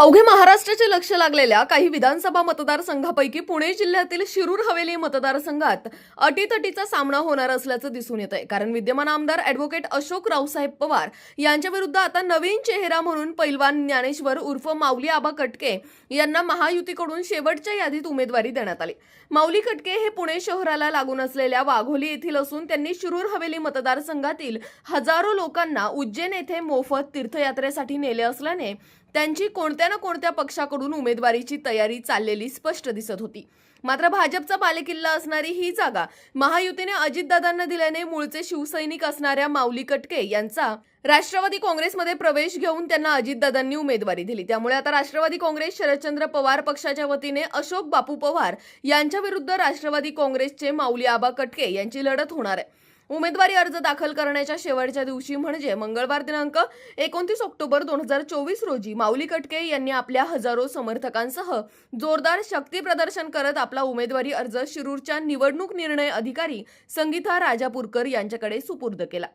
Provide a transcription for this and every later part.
अवघे महाराष्ट्राचे लक्ष लागलेल्या काही विधानसभा मतदारसंघापैकी पुणे जिल्ह्यातील शिरूर हवेली मतदारसंघात अटीतटीचा सामना होणार असल्याचं दिसून येत आहे कारण विद्यमान आमदार अॅडव्होकेट अशोक रावसाहेब पवार यांच्या विरुद्ध आता नवीन चेहरा म्हणून पैलवान ज्ञानेश्वर उर्फ माऊली आबा कटके यांना महायुतीकडून शेवटच्या यादीत उमेदवारी देण्यात आली. माऊली कटके हे पुणे शहराला लागून असलेल्या वाघोली येथील असून त्यांनी शिरूर हवेली मतदारसंघातील हजारो लोकांना उज्जैन येथे मोफत तीर्थयात्रेसाठी नेले असल्याने त्यांची कोणत्या ना कोणत्या पक्षाकडून उमेदवारीची तयारी चाललेली स्पष्ट दिसत होती. मात्र भाजपचा बालेकिल्ला असणारी ही जागा महायुतीने अजितदादांना दिल्याने मूळचे शिवसैनिक असणाऱ्या माऊली कटके यांचा राष्ट्रवादी काँग्रेसमध्ये प्रवेश घेऊन त्यांना अजितदादांनी उमेदवारी दिली. त्यामुळे आता राष्ट्रवादी काँग्रेस शरदचंद्र पवार पक्षाच्या वतीने अशोक बापू पवार यांच्या विरुद्ध राष्ट्रवादी काँग्रेसचे माऊली आबा कटके यांची लढत होणार आहे. उमेदवारी अर्ज दाखल करण्याच्या शेवटच्या दिवशी म्हणजे मंगळवार दिनांक एकोणतीस ऑक्टोबर दोन हजार चोवीस रोजी माऊली कटके यांनी आपल्या हजारो समर्थकांसह जोरदार शक्ती प्रदर्शन करत आपला उमेदवारी अर्ज शिरूरच्या निवडणूक निर्णय अधिकारी संगीता राजापूरकर यांच्याकडे सुपूर्द केला.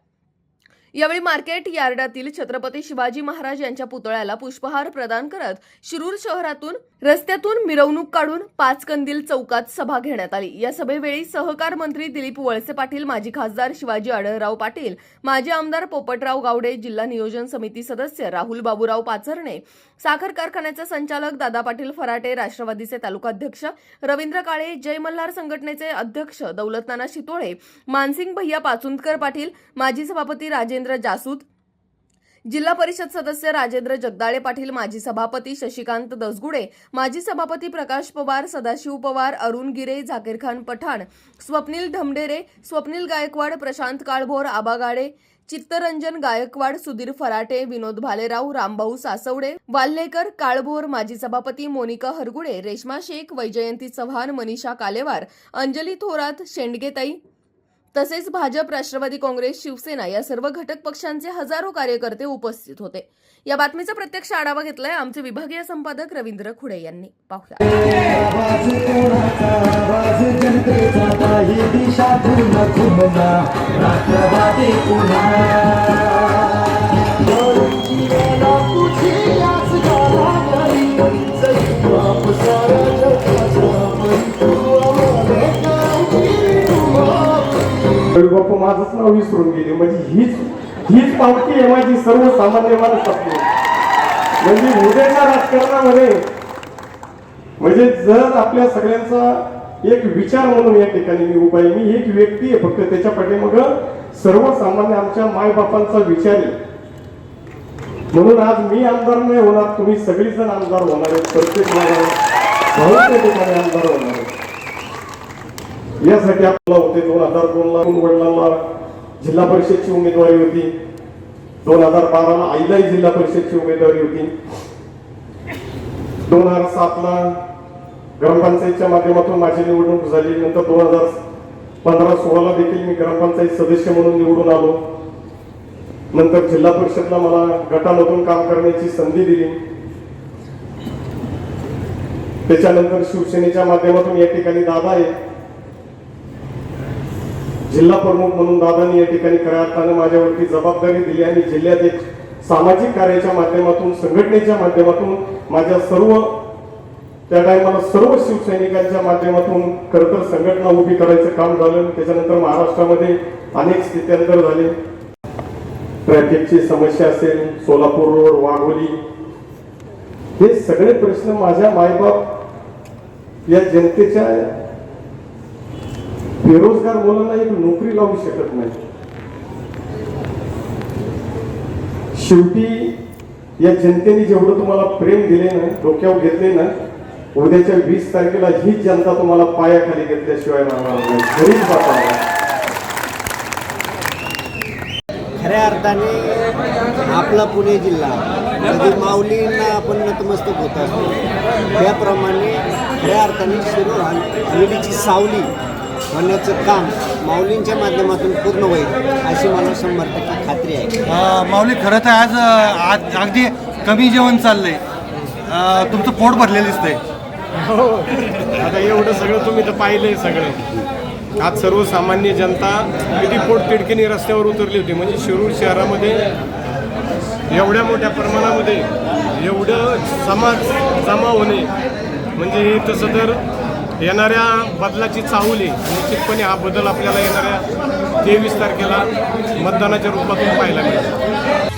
यावेळी मार्केट यार्डातील छत्रपती शिवाजी महाराज यांच्या पुतळ्याला पुष्पहार प्रदान करत शिरूर शहरातून रस्त्यातून मिरवणूक काढून पाच कंदील चौकात सभा घेण्यात आली. या सभेवेळी सहकार मंत्री दिलीप वळसे पाटील माजी खासदार शिवाजी आढळराव पाटील माजी आमदार पोपटराव गावडे जिल्हा नियोजन समिती सदस्य राहुल बाबूराव पाचरणे साखर कारखान्याचे संचालक दादा पाटील फराटे राष्ट्रवादीचे तालुकाध्यक्ष रवींद्र काळे जय मल्हार संघटनेचे अध्यक्ष दौलतनाना शितोळे मानसिंग भैया पाचुंदकर पाटील माजी सभापती राजेंद्र जासूद जिल्हा परिषद सदस्य राजेंद्र जगदाळे पाटील माजी सभापती शशिकांत दसगुडे माजी सभापती प्रकाश पवार सदाशिव पवार अरुण गिरे झाकीर खान पठाण स्वप्नील धमडेरे स्वप्नील गायकवाड प्रशांत काळभोर आबा गाडे चित्तरंजन गायकवाड सुधीर फराटे विनोद भालेराव रामभाऊ सासवडे वाल्हेकर काळभोर माजी सभापती मोनिका हरगुडे रेश्मा शेख वैजयंती चव्हाण मनीषा कालेवार अंजली थोरात शेंडगेताई तसेच भाजप राष्ट्रवादी काँग्रेस शिवसेना या सर्व घटक पक्षांचे हजारो कार्यकर्ते उपस्थित होते. या बातमीचा प्रत्यक्ष आढावा घेतलाय आमचे विभागीय संपादक रवींद्र खुडे यांनी. पाहुया. बाप्पा माझंच नाव विसरून गेले. म्हणजे हीच हीच पावती आहे माझी सर्वसामान्य माणसातली. म्हणजे उद्याच्या राजकारणामध्ये म्हणजे जर आपल्या सगळ्यांचा एक विचार म्हणून या ठिकाणी मी उभा आहे. मी एक व्यक्ती आहे फक्त. त्याच्या पाठीमाग सर्वसामान्य आमच्या मायबापांचा विचार आहे. म्हणून आज मी आमदार नाही होणार. तुम्ही सगळीजण आमदार होणार आहेत. प्रत्येक माझ्या भाऊ ठिकाणी आमदार होणार आहे यासाठी आपल्याला होते दोन हजार दोन ला वडिलांना जिल्हा परिषदची उमेदवारी होती. दोन हजार बाराला आईलाही जिल्हा परिषदची उमेदवारी होती. दोन हजार सात ला ग्रामपंचायतच्या माध्यमातून माझी निवडणूक झाली. नंतर दोन हजार पंधरा सोळाला देखील मी ग्रामपंचायत सदस्य म्हणून निवडून आलो. नंतर जिल्हा परिषदला मला गटामधून काम करण्याची संधी दिली. त्याच्यानंतर शिवसेनेच्या माध्यमातून या ठिकाणी दादा आहे जिल्हा प्रमुख म्हणून दादांनी या ठिकाणी खऱ्या अर्थानं माझ्यावरती जबाबदारी दिली आणि जिल्ह्यात एक सामाजिक कार्याच्या माध्यमातून संघटनेच्या माध्यमातून माझ्या सर्व त्या टायमाला सर्व शिवसैनिकांच्या माध्यमातून खरं तर संघटना उभी करायचं काम झालं. त्याच्यानंतर महाराष्ट्रामध्ये अनेक स्थित्यंतर झाले. ट्रॅफिकची समस्या असेल सोलापूर रोड वाघोली हे सगळे प्रश्न माझ्या मायबाप या जनतेच्या बेरोजगार मुलांना एक नोकरी लावू शकत नाही. शेवटी या जनतेने जेवढं तुम्हाला प्रेम दिले ना डोक्यावर घेतले ना उद्याच्या वीस तारखेला ही जनता तुम्हाला पायाखाली घेतल्याशिवाय घरीच बाबा खऱ्या अर्थाने आपला पुणे जिल्हा कधी माऊलींना आपण नतमस्तक होत असतो. त्याप्रमाणे खऱ्या अर्थाने शिरूर हवेलीची सावली होण्याचं काम माऊलींच्या माध्यमातून पूर्ण होईल अशी मला शंभर टक्के खात्री आहे. माऊली खरं तर आज आज अगदी कमी जेवण चाललंय. अ, तुमचं पोट भरलेलं दिसतंय. आता एवढं सगळं तुम्ही तर पाहिलंय सगळं. आज सर्वसामान्य जनता किती पोटतिडकीने रस्त्यावर उतरली होती. म्हणजे शिरूर शहरामध्ये एवढ्या मोठ्या प्रमाणामध्ये एवढं समाज जमा होणे. म्हणजे हे तसं तर येणाऱ्या बदलाची चाहूल आहे निश्चितपणे हा बदल आपल्याला येणाऱ्या तेवीस तारखेला मतदानाच्या रूपातून पाहायला मिळेल.